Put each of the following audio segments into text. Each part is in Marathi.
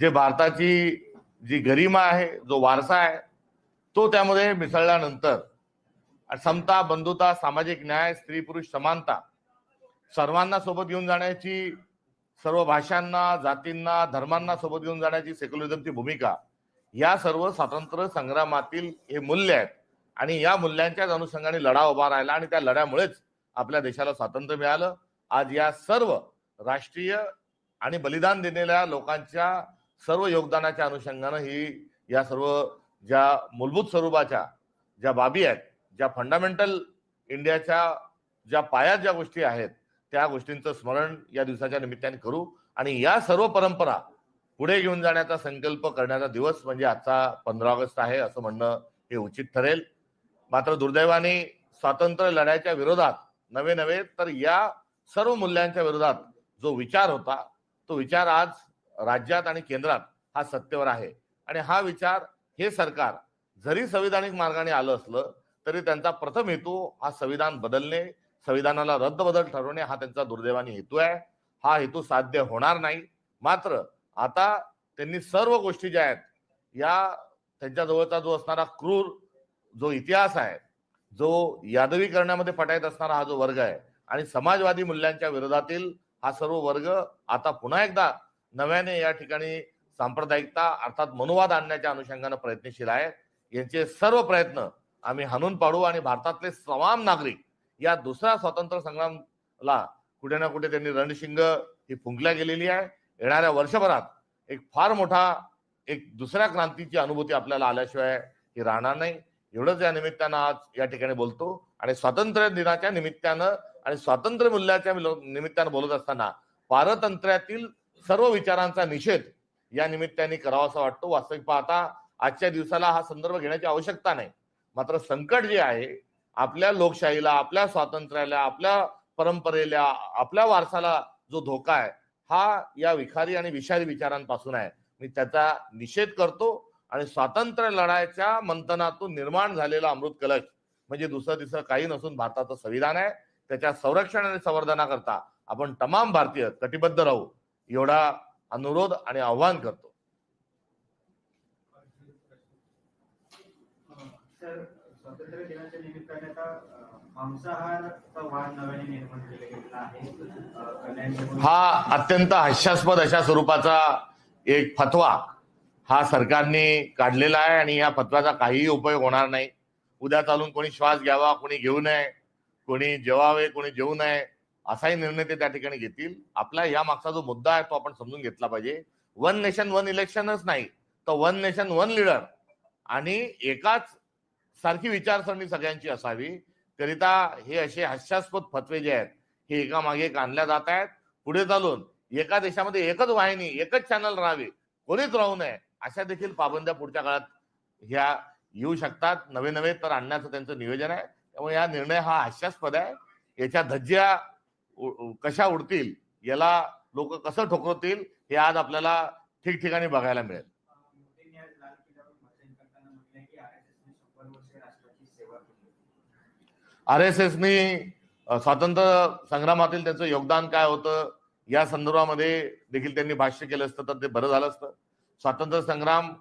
जे भारताची जी गरिमा आहे जो वारसा आहे तो त्यामध्ये मिसळल्यानंतर समता बंधुता सामाजिक न्याय स्त्री पुरुष समानता सर्वांना सोबत घेऊन जाण्याची सर्व भाषांना जातींना धर्मांना सोबत घेऊन जाण्याची सेक्युलरिझमची भूमिका या सर्व स्वातंत्र्य संग्रामातील हे मूल्य आहेत. आणि या मूल्यांच्याच अनुषंगाने लढा उभा राहिला आणि त्या लढ्यामुळेच आपल्या देशाला स्वातंत्र्य मिळालं. आज या सर्व राष्ट्रीय आणि बलिदान दिलेल्या लोकांच्या सर्व योगदानाच्या अनुषंगानं ही या सर्व ज्या मूलभूत स्वरूपाच्या ज्या बाबी आहेत ज्या फंडामेंटल इंडियाच्या ज्या पायात ज्या गोष्टी आहेत त्या गोष्टींचं स्मरण या दिवसाच्या निमित्ताने करू आणि या सर्व परंपरा पुढे घेऊन जाण्याचा संकल्प करण्याचा दिवस म्हणजे आजचा पंधरा ऑगस्ट आहे असं म्हणणं हे उचित ठरेल. मात्र दुर्दैवाने स्वातंत्र्य लढ्याच्या विरोधात नवे नवे तर या सर्व मूल्यांच्या विरोधात जो विचार होता तो विचार आज राज्यात आणि केंद्रात हा सत्तेवर आहे. आणि हा विचार हे सरकार जरी संविधानिक मार्गाने आलं असलं तरी त्यांचा प्रथम हेतू हा संविधान बदलणे संविधानाला रद्द बदल ठरवणे हा त्यांचा दुर्दैवाने हेतू आहे. हा हेतू साध्य होणार नाही. मात्र आता त्यांनी सर्व गोष्टी ज्या आहेत या त्यांच्याजवळचा जो असणारा क्रूर जो इतिहास आहे जो यादवी करण्यामध्ये पटायत असणारा हा जो वर्ग आहे आणि समाजवादी मूल्यांच्या विरोधातील हा सर्व वर्ग आता पुन्हा एकदा नव्याने या ठिकाणी सांप्रदायिकता अर्थात मनुवाद आणण्याच्या अनुषंगानं प्रयत्नशील आहे यांचे सर्व प्रयत्न आम्ही हाणून पाडू आणि भारतातले तमाम नागरिक या दुसऱ्या स्वातंत्र्य संग्रामला कुठे ना कुठे त्यांनी रणशिंग ही फुंकल्या गेलेली आहे. येणाऱ्या वर्षभरात एक फार मोठा एक दुसऱ्या क्रांतीची अनुभूती आपल्याला आल्याशिवाय ही राहणार नाही. एवढंच या निमित्तानं आज या ठिकाणी बोलतो आणि स्वातंत्र्य दिनाच्या निमित्तानं आणि स्वातंत्र्य मूल्याच्या निमित्तानं बोलत असताना पारतंत्र्यातील सर्व विचारांचा निषेध या निमित्ताने करावा असा वाटतो. वास्तविक पाहता आजच्या दिवसाला हा संदर्भ घेण्याची आवश्यकता नाही. मात्र संकट जे आहे आपल्या लोकशाहीला आपल्या स्वातंत्र्याला आपल्या परंपरेला आपल्या वारसाला जो धोका आहे हा या विखारी आणि विषारी विचारांपासून आहे. मी त्याचा निषेध करतो आणि स्वातंत्र्य लढायच्या मंथनातून निर्माण झालेला अमृत कलश म्हणजे दुसरं तिसरं काही नसून भारताचं संविधान आहे. त्याच्या संरक्षण आणि संवर्धनाकरता आपण तमाम भारतीय कटिबद्ध राहू. एवढा अनुरोध आणि आव्हान करतो. स्वातंत्र्य दिनाच्या निमित्ताने हा अत्यंत हास्यास्पद अशा स्वरूपाचा एक फतवा हा सरकारने काढलेला आहे आणि या फतव्याचा काहीही उपयोग होणार नाही. उद्या चालून कोणी श्वास घ्यावा कोणी घेऊ नये कोणी जेवावे कोणी जेवू नये. असाही निर्णय ते त्या ठिकाणी घेतील. आपला या मागचा जो मुद्दा आहे तो आपण समजून घेतला पाहिजे. वन नेशन वन इलेक्शनच नाही. तर वन नेशन वन लीडर आणि एकाच सारखी विचारसरणी सगळ्यांची असावी. करिता हे असे हास्यास्पद फतवे जे आहेत हे एका मागे एक आणल्या जात आहेत. पुढे चालून एका देशामध्ये एकच वाहिनी एकच चॅनल राहावे. कोणीच राहू नये. अशा देखील पाबंद्या पुढच्या काळात ह्या येऊ शकतात. नवे नवे तर आणण्याचं त्यांचं नियोजन आहे. त्यामुळे या निर्णय हा हास्यास्पद आहे. याच्या धज्ज्या कशा उडतील याला लोक कसं ठोकरतील हे आज आपल्याला ठिकठिकाणी बघायला मिळेल. आर एस एसनी स्वातंत्र्य संग्रामातील त्यांचं योगदान काय होतं या संदर्भामध्ये देखील त्यांनी भाष्य केलं असतं तर ते बरं झालं असतं. स्वातंत्र्य संग्राम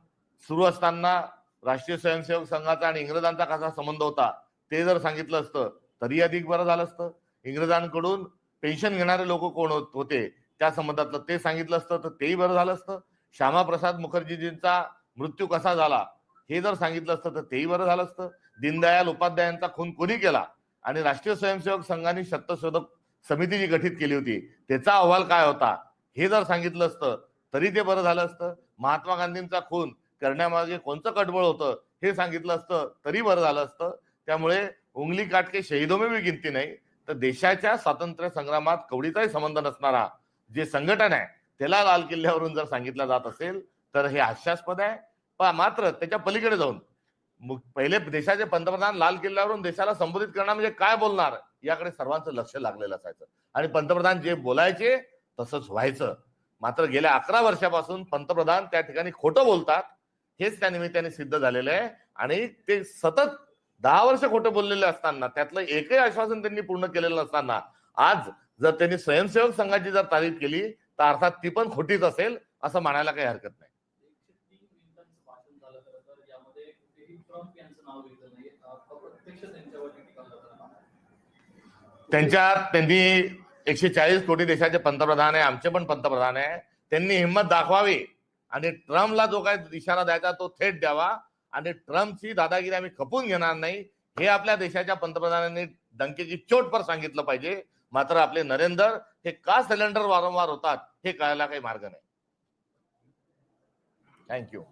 सुरू असताना राष्ट्रीय स्वयंसेवक संघाचा आणि इंग्रजांचा कसा संबंध होता ते जर सांगितलं असतं तरी अधिक बरं झालं असतं. इंग्रजांकडून पेन्शन घेणारे लोक कोण हो-, होते? त्या संबंधातलं ते सांगितलं असतं तर तेही बरं झालं असतं. श्यामाप्रसाद मुखर्जीजींचा मृत्यू कसा झाला हे जर सांगितलं असतं तर तेही बरं झालं असतं. दीनदयाल उपाध्यायांचा खून कोणी केला? आणि राष्ट्रीय स्वयंसेवक संघाने सत्यशोधक समिती जी गठीत केली होती त्याचा अहवाल काय होता? हे जर सांगितलं असतं तरी ते बरं झालं असतं. महात्मा गांधींचा खून करण्यामागे कोणतं कटबळ होतं हे सांगितलं असतं तरी बरं झालं असतं. त्यामुळे उंगली काटके शहीदोमे भी गिनती नाही. तर देशाच्या स्वातंत्र्य संग्रामात कवडीचाही संबंध नसणारा जे संघटन आहे त्याला लाल किल्ल्यावरून जर सांगितलं जात असेल तर हे हास्यास्पद आहे. पण मात्र त्याच्या पलीकडे जाऊन पहिले देशाचे पंतप्रधान लाल किल्ल्यावरून देशाला संबोधित करणार म्हणजे काय बोलणार? याकडे सर्वांचं लक्ष लागलेलं असायचं. आणि पंतप्रधान जे बोलायचे तसंच व्हायचं. मात्र गेल्या अकरा वर्षापासून पंतप्रधान त्या ठिकाणी खोटं बोलतात हेच त्या निमित्ताने सिद्ध झालेलं आहे. आणि ते सतत दहा वर्ष खोटं बोललेले असताना त्यातलं एकही आश्वासन त्यांनी पूर्ण केलेलं नसताना आज जर त्यांनी स्वयंसेवक संघाची जर तारीफ केली तर अर्थात ती पण खोटीच असेल असं म्हणायला काही हरकत नाही. त्यांच्या त्यांनी एकशे चाळीस कोटी देशाचे पंतप्रधान आहे आमचे पण पंतप्रधान आहे. त्यांनी हिंमत दाखवावी आणि ट्रम्पला जो काय इशारा द्यायचा तो थेट द्यावा. आणि ट्रम्पची दादागिरी आम्ही खपून घेणार नाही. हे आपल्या देशाच्या पंतप्रधानांनी डंकेची चोटपर सांगितलं पाहिजे. मात्र आपले नरेंद्र हे का सिलेंडर वारंवार होतात हे कळायला काही मार्ग नाही. थँक्यू